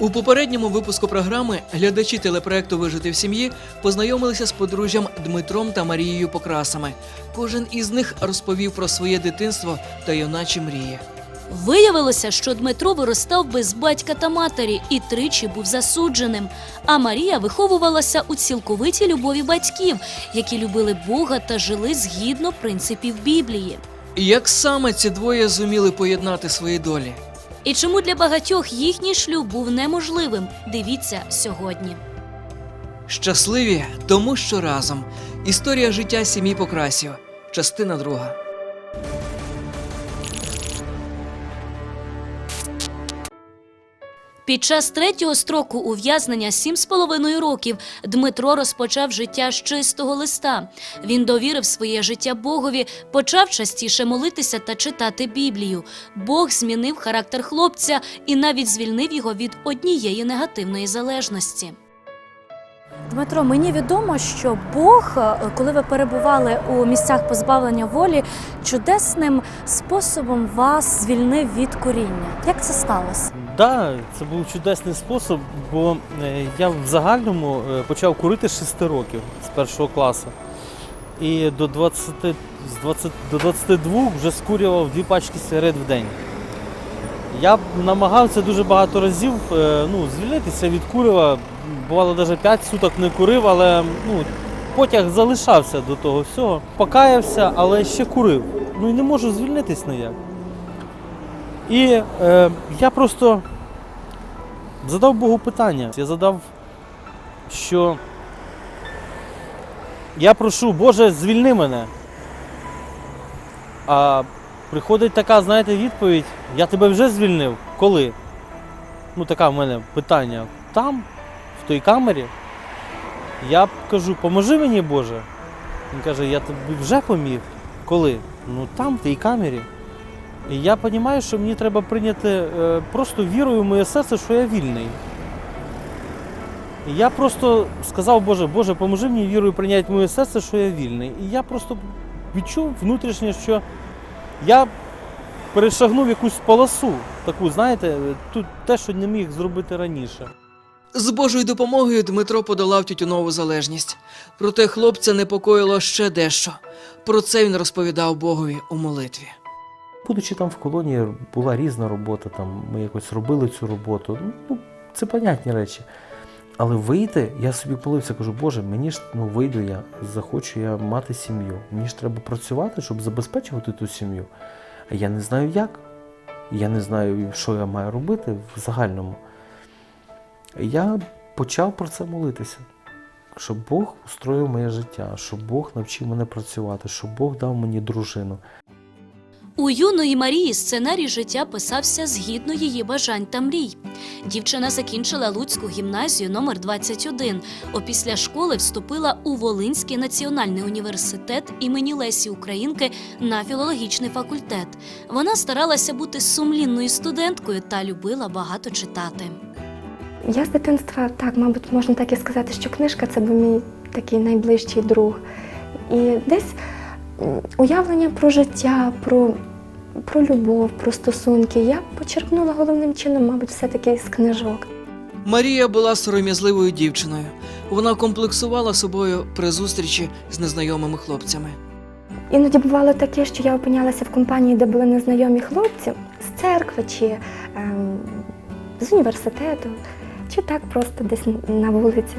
У попередньому випуску програми глядачі телепроекту Вижити в сім'ї познайомилися з подружжям Дмитром та Марією Покрасами. Кожен із них розповів про своє дитинство та юначі мрії. Виявилося, що Дмитро виростав без батька та матері і тричі був засудженим. А Марія виховувалася у цілковитій любові батьків, які любили Бога та жили згідно принципів Біблії. Як саме ці двоє зуміли поєднати свої долі? І чому для багатьох їхній шлюб був неможливим? Дивіться сьогодні. Щасливі, тому що разом. Історія життя сім'ї Покрасів. Частина друга. Під час третього строку ув'язнення сім з половиною років Дмитро розпочав життя з чистого листа. Він довірив своє життя Богові, почав частіше молитися та читати Біблію. Бог змінив характер хлопця і навіть звільнив його від однієї негативної залежності. Дмитро, мені відомо, що Бог, е, коли ви перебували у місцях позбавлення волі, чудесним способом вас звільнив від коріння. Як це сталося? Да, це був чудесний спосіб, бо е, я в загальному е, почав курити з 6 років з першого класу. І до 20, з 20, до 22 вже скурював дві пачки сигарет в день. Я намагався дуже багато разів ну, звільнитися від курива. Бувало, навіть 5 суток не курив, але ну, потяг залишався до того всього. Покаявся, але ще курив. Ну і не можу звільнитись ніяк. І е, я просто задав Богу питання. Я задав, що я прошу, Боже, звільни мене. А приходить така, знаєте, відповідь, я тебе вже звільнив. Коли? Ну, така в мене питання. Там, той камері. Я кажу, поможи мені, Боже. Він каже, я тобі вже поміг. Коли? Ну там, в тій камері. І я розумію, що мені треба прийняти е, просто вірою в моє серце, що я вільний. І я просто сказав, Боже, Боже, поможи мені вірою прийняти моє серце, що я вільний. І я просто відчув внутрішнє, що я перешагнув якусь полосу, таку, знаєте, тут те, що не міг зробити раніше. З Божою допомогою Дмитро подолав тютюнову залежність. Проте хлопця непокоїло ще дещо. Про це він розповідав Богові у молитві. Будучи там в колонії, була різна робота, там ми якось робили цю роботу. Ну, це понятні речі. Але вийти, я собі полився, кажу, Боже, мені ж ну вийду я, захочу я мати сім'ю. Мені ж треба працювати, щоб забезпечувати ту сім'ю. А я не знаю як. Я не знаю, що я маю робити в загальному. Я почав про це молитися. Щоб Бог устроїв моє життя, щоб Бог навчив мене працювати, щоб Бог дав мені дружину. У юної Марії сценарій життя писався згідно її бажань та мрій. Дівчина закінчила Луцьку гімназію номер 21 Опісля школи вступила у Волинський національний університет імені Лесі Українки на філологічний факультет. Вона старалася бути сумлінною студенткою та любила багато читати. Я з дитинства, так, мабуть, можна так і сказати, що книжка це був мій такий найближчий друг. І десь уявлення про життя, про, про любов, про стосунки я почерпнула головним чином, мабуть, все-таки з книжок. Марія була сором'язливою дівчиною. Вона комплексувала собою при зустрічі з незнайомими хлопцями. Іноді бувало таке, що я опинялася в компанії, де були незнайомі хлопці з церкви чи ем, з університету, чи так просто десь на вулиці.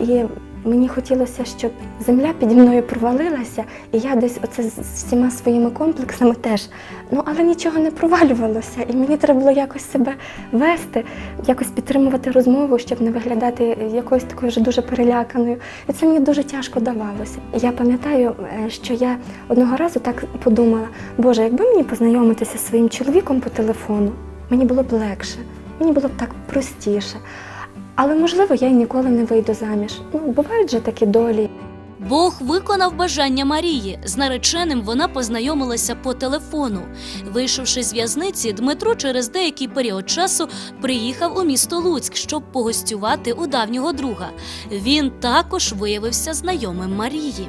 І мені хотілося, щоб земля піді мною провалилася, і я десь оце з з всіма своїми комплексами теж. Ну, але нічого не провалювалося, і мені треба було якось себе вести, якось підтримувати розмову, щоб не виглядати якоюсь такою вже дуже переляканою. І це мені дуже тяжко давалося. Я пам'ятаю, е, що я одного разу так подумала: Боже, якби мені познайомитися зі своїм чоловіком по телефону, мені було б легше. Мені було б так простіше. Але можливо, я й ніколи не вийду заміж. Ну, бувають же такі долі. Бог виконав бажання Марії. З нареченим вона познайомилася по телефону. Вийшовши з в'язниці, Дмитро через деякий період часу приїхав у місто Луцьк, щоб погостювати у давнього друга. Він також виявився знайомим Марії.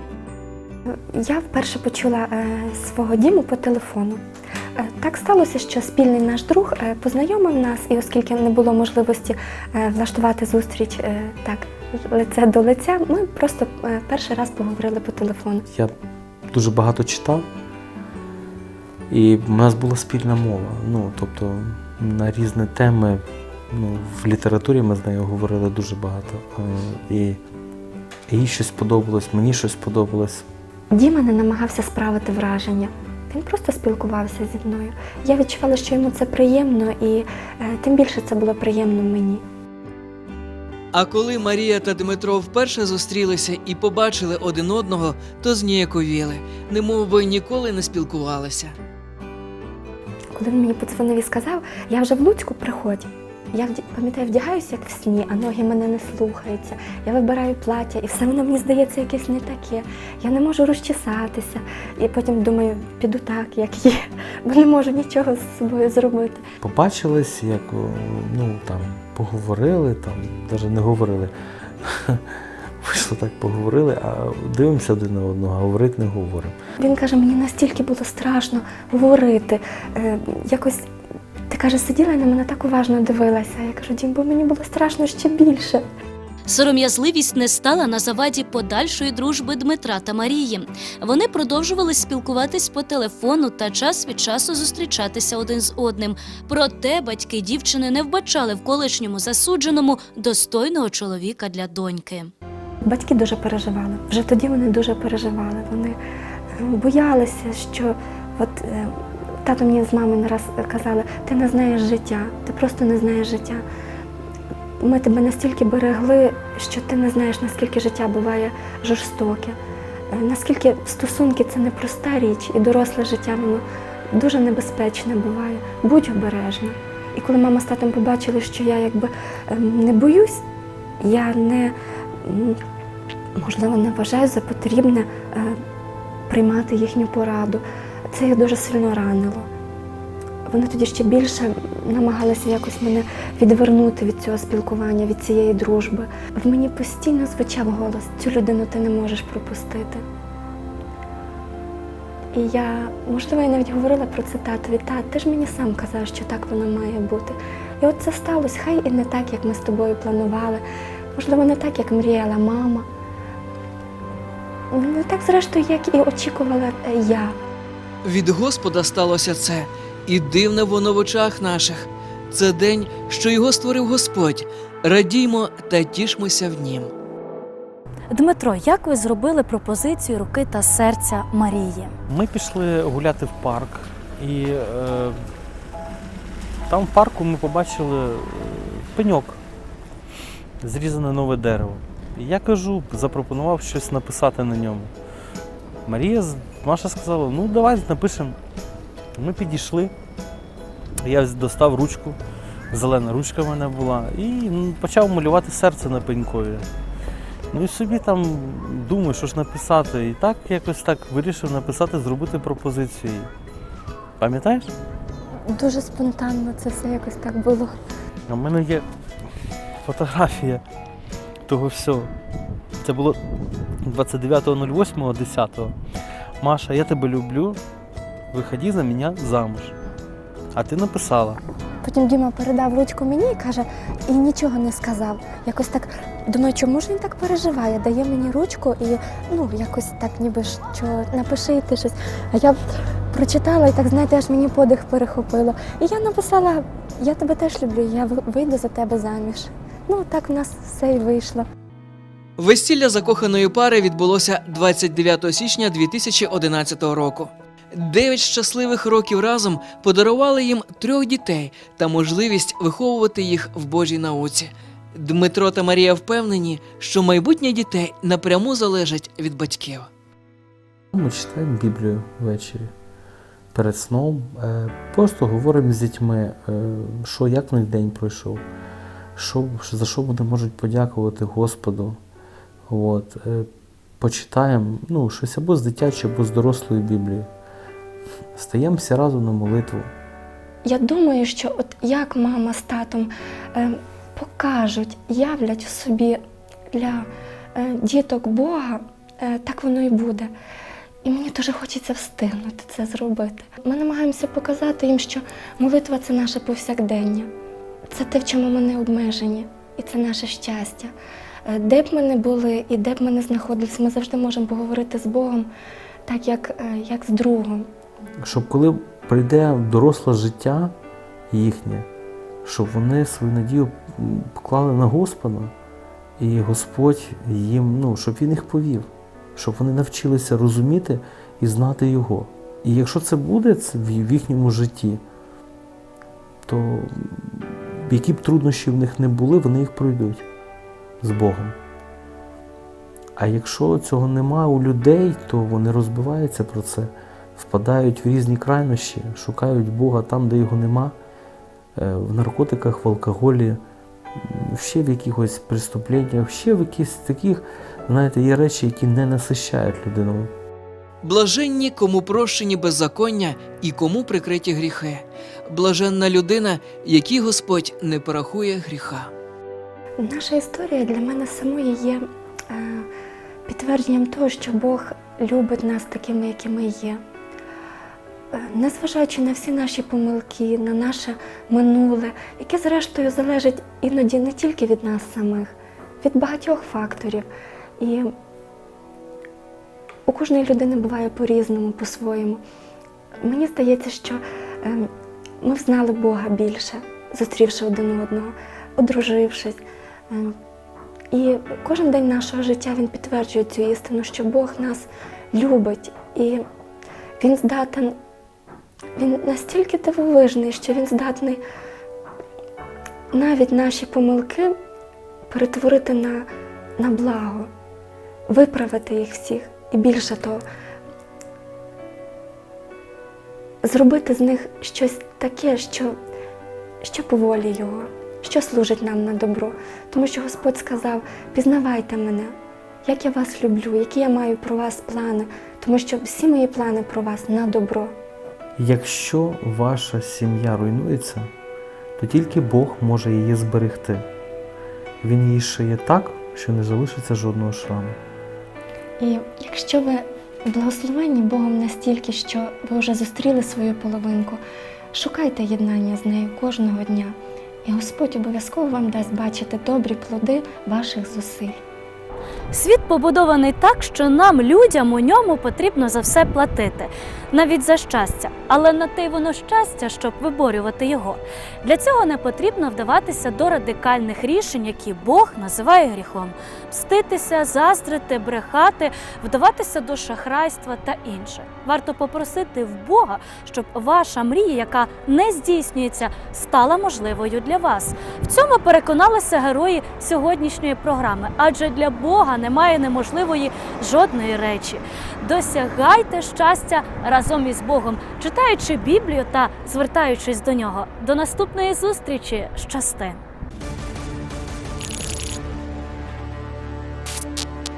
Я вперше почула е, свого діму по телефону. Е, так сталося, що спільний наш друг е, познайомив нас, і оскільки не було можливості влаштувати зустріч так лице до лиця, ми просто перший раз поговорили по телефону. Я дуже багато читав, і в нас була спільна мова. Ну, тобто на різні теми. Ну, в літературі ми з нею говорили дуже багато. І їй щось сподобалось, мені щось сподобалось. Діма не намагався справити враження. Він просто спілкувався зі мною. Я відчувала, що йому це приємно, і е, тим більше це було приємно мені. А коли Марія та Дмитро вперше зустрілися і побачили один одного, то зніяковіли, немов би ніколи не спілкувалися. Коли він мені подзвонив і сказав, я вже в Луцьку приходь. Я пам'ятаю, вдягаюся як в сні, а ноги мене не слухаються. Я вибираю плаття, і все воно мені здається якесь не таке. Я не можу розчесатися. І потім думаю, піду так, як є, бо не можу нічого з собою зробити. Побачились, як ну, там, поговорили, там, навіть не говорили. Вийшло так, поговорили, а дивимося один на одного, а говорити не говоримо. Він каже, мені настільки було страшно говорити. Е, якось каже, сиділа і на мене так уважно дивилася. Я кажу, Дім, бо мені було страшно ще більше. Сором'язливість не стала на заваді подальшої дружби Дмитра та Марії. Вони продовжували спілкуватись по телефону та час від часу зустрічатися один з одним. Проте батьки дівчини не вбачали в колишньому засудженому достойного чоловіка для доньки. Батьки дуже переживали. Вже тоді вони дуже переживали. Вони е, боялися, що от е, тато мені з мамою не раз казали, ти не знаєш життя, ти просто не знаєш життя. Ми тебе настільки берегли, що ти не знаєш, наскільки життя буває жорстоке, е, наскільки стосунки це непроста річ, і доросле життя воно дуже небезпечне буває. Будь обережна. І коли мама з татом побачили, що я якби ем, не боюсь, я не можливо не вважаю за потрібне е, приймати їхню пораду. Це їх дуже сильно ранило. Вони тоді ще більше намагалися якось мене відвернути від цього спілкування, від цієї дружби. В мені постійно звучав голос: цю людину ти не можеш пропустити. І я, можливо, я навіть говорила про це татові. Тат, ти ж мені сам казав, що так воно має бути. І от це сталося, хай і не так, як ми з тобою планували, можливо, не так, як мріяла мама. Не так, зрештою, як і очікувала е, я. Від Господа сталося це, і дивне воно в очах наших. Це день, що його створив Господь. Радіймо та тішмося в нім. Дмитро, як ви зробили пропозицію руки та серця Марії? Ми пішли гуляти в парк, і е, там в парку ми побачили е, пеньок, зрізане нове дерево. І я кажу, запропонував щось написати на ньому. Марія, Маша сказала, ну давай напишемо. Ми підійшли. Я достав ручку, зелена ручка в мене була, і ну, почав малювати серце на пенькові. Ну і собі там думаю, що ж написати. І так якось так вирішив написати, зробити пропозицію. Пам'ятаєш? Дуже спонтанно це все якось так було. У мене є фотографія того всього. Це було 29.08.10. Маша, я тебе люблю. Виходи за мене замуж. А ти написала. Потім Діма передав ручку мені і каже, і нічого не сказав. Якось так думаю, чому ж він так переживає? Дає мені ручку і ну якось так, ніби що напиши ти щось. А я прочитала і так, знаєте, аж мені подих перехопило. І я написала: Я тебе теж люблю, я вийду за тебе заміж. Ну так в нас все і вийшло. Весілля закоханої пари відбулося 29 січня 2011 року. Дев'ять щасливих років разом подарували їм трьох дітей та можливість виховувати їх в Божій науці. Дмитро та Марія впевнені, що майбутнє дітей напряму залежить від батьків. Ми читаємо Біблію ввечері. перед сном. Е, Просто говоримо з дітьми, е, що як в них день пройшов, що, за що вони можуть подякувати Господу. От. е, Почитаємо ну, щось або з дитячої, або з дорослої Біблії. Стаємо всі разом на молитву. Я думаю, що от як мама з татом е, покажуть, являть в собі для е, діток Бога, е, так воно і буде. І мені дуже хочеться встигнути це зробити. Ми намагаємося показати їм, що молитва це наше повсякдення, це те, в чому ми не обмежені, і це наше щастя. Е, Де б ми не були і де б ми не знаходилися, ми завжди можемо поговорити з Богом так, як, е, як з другом. щоб коли прийде доросле життя їхнє, щоб вони свою надію поклали на Господа, і Господь їм, ну, щоб Він їх повів, щоб вони навчилися розуміти і знати Його. І якщо це буде в їхньому житті, то які б труднощі в них не були, вони їх пройдуть з Богом. А якщо цього нема у людей, то вони розбиваються про це впадають в різні крайнощі, шукають Бога там, де його нема, е, в наркотиках, в алкоголі, ще в якихось преступленнях, ще в якихось таких, знаєте, є речі, які не насищають людину. Блаженні, кому прощені беззаконня і кому прикриті гріхи. Блаженна людина, якій Господь не порахує гріха. Наша історія для мене самої є е, підтвердженням того, що Бог любить нас такими, які ми є. Е, Незважаючи на всі наші помилки, на наше минуле, яке зрештою залежить іноді не тільки від нас самих, від багатьох факторів. І у кожної людини буває по-різному, по-своєму. Мені здається, що е, ми взнали Бога більше, зустрівши один одного, одружившись. Е, І кожен день нашого життя він підтверджує цю істину, що Бог нас любить, і Він здатен, він настільки дивовижний, що він здатний навіть наші помилки перетворити на, на благо, виправити їх всіх. І більше того, зробити з них щось таке, що, що по волі Його, що служить нам на добро. Тому що Господь сказав: пізнавайте мене, як я вас люблю, які я маю про вас плани, тому що всі мої плани про вас на добро. Якщо ваша сім'я руйнується, то тільки Бог може її зберегти. Він її шиє так, що не залишиться жодного шраму. І якщо ви благословені Богом настільки, що ви вже зустріли свою половинку, шукайте єднання з нею кожного дня, і Господь обов'язково вам дасть бачити добрі плоди ваших зусиль. Світ побудований так, що нам, людям, у ньому потрібно за все платити, навіть за щастя. Але на те й воно щастя, щоб виборювати його. Для цього не потрібно вдаватися до радикальних рішень, які Бог називає гріхом: мститися, заздрити, брехати, вдаватися до шахрайства та інше. Варто попросити в Бога, щоб ваша мрія, яка не здійснюється, стала можливою для вас. В цьому переконалися герої сьогоднішньої програми, адже для Бога немає неможливої жодної речі. Досягайте щастя разом із Богом, читаючи Біблію та звертаючись до нього. До наступної зустрічі! Щасти!